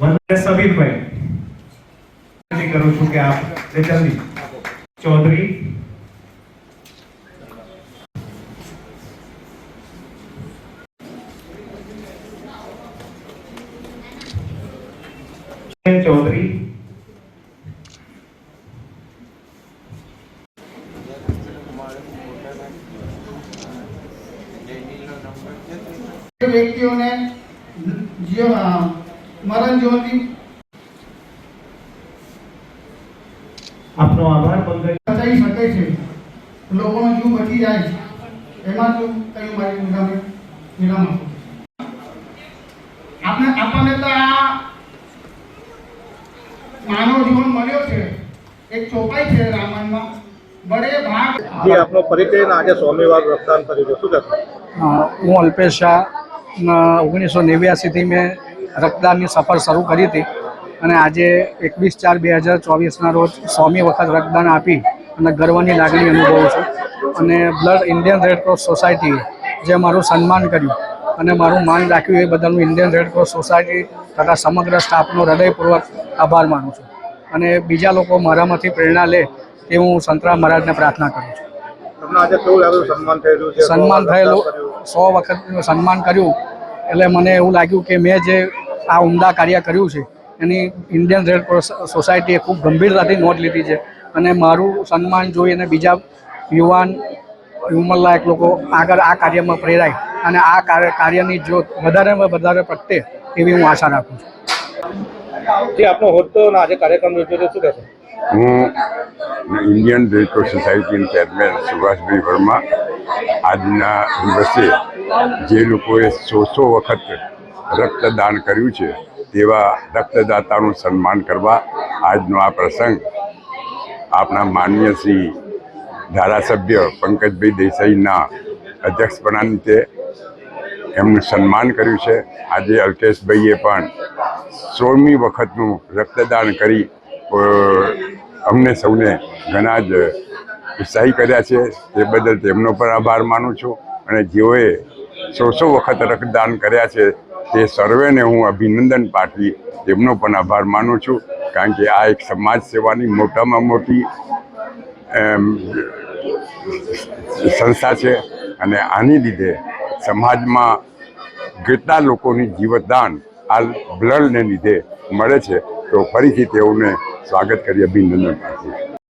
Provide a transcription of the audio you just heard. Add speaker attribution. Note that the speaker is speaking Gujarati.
Speaker 1: વંદે સબીરભાઈ વિનંતી કરું છું કે આપ જલ્દી. ચૌધરી. ચૌધરી.
Speaker 2: વ્યક્તિઓને મરણ જ્યોતિ.
Speaker 1: આપનો આભાર પંકજ
Speaker 2: બચાવી શકે છે. લોકોનો જીવ બચી જાય. છે એમાં તો કયું મારી વિરામ વિરામ આપું. આપણે આપણને તો આ માનવ જીવન મળ્યો છે. એક ચોપાઈ છે રામાયણમાં. બડે ભાગ.
Speaker 3: જે આપનો પરિચય ને આજે સ્વામીવાર રક્તદાન કર્યું છે. શું
Speaker 4: હું અલ્પેશ શાહ ઓગણીસો નેવ્યાસીથી મેં રક્તદાનની સફર શરૂ કરી હતી અને આજે એકવીસ ચાર બે હજાર ચોવીસના રોજ સોમી વખત રક્તદાન આપી અને ગર્વની લાગણી અનુભવું છું. અને બ્લડ ઇન્ડિયન રેડક્રોસ સોસાયટીએ જે મારું સન્માન કર્યું અને મારું માન રાખ્યું એ બદલ હું ઇન્ડિયન રેડક્રોસ સોસાયટી તથા સમગ્ર સ્ટાફનો હૃદયપૂર્વક આભાર માનું છું. અને બીજા લોકો મારામાંથી પ્રેરણા લે તે હું સંતરામ મહારાજને પ્રાર્થના કરું છું.
Speaker 3: સન્માન થયેલું.
Speaker 4: સો વખત સન્માન કર્યું. એટલે મને એવું લાગ્યું કે મેં જે આ ઉમદા કાર્ય કર્યું છે. એની ઇન્ડિયન રેડ ક્રોસ સોસાયટીએ ખૂબ ગંભીરતાથી નોંધ લીધી છે. અને મારું સન્માન જોઈ અને બીજા યુવાન ઉંમરલાયક લોકો આગળ આ કાર્યમાં પ્રેરાય અને આ કાર્ય કાર્યની જ્યોત વધારેમાં વધારે પ્રગટે એવી હું આશા રાખું છું.
Speaker 3: જે આપનો હોદ્દો આજે કાર્યક્રમ યોજ્યો શું કહેશો?
Speaker 5: હું ઇન્ડિયન રેડક્રોસ સોસાયટીના ચેરમેન સુભાષભાઈ વર્મા આજના દિવસે જે લોકોએ સો સો વખત રક્તદાન કર્યું છે, તેવા રક્તદાતાનું સન્માન કરવા આજનો આ પ્રસંગ આપણા માનનીય શ્રી ધારાસભ્ય પંકજભાઈ દેસાઈના અધ્યક્ષપણા નીચે એમનું સન્માન કર્યું છે. આજે અલ્કેશભાઈએ પણ સોળમી વખતનું રક્તદાન કરી અમને સૌને ઘણા જ ઉત્સાહી કર્યા છે. તે બદલ તેમનો પણ આભાર માનું છું અને જેઓએ સો સો વખત રક્તદાન કર્યા છે તે સર્વેને હું અભિનંદન પાઠવી તેમનો પણ આભાર માનું છું, કારણ કે આ એક સમાજ સેવાની મોટામાં મોટી સંસ્થા છે અને આની લીધે સમાજમાં કેટલા લોકોની જીવતદાન આ બ્લડને લીધે મળે છે, તો ફરીથી તેઓને સ્વાગત કરી અભિનંદન પાઠવું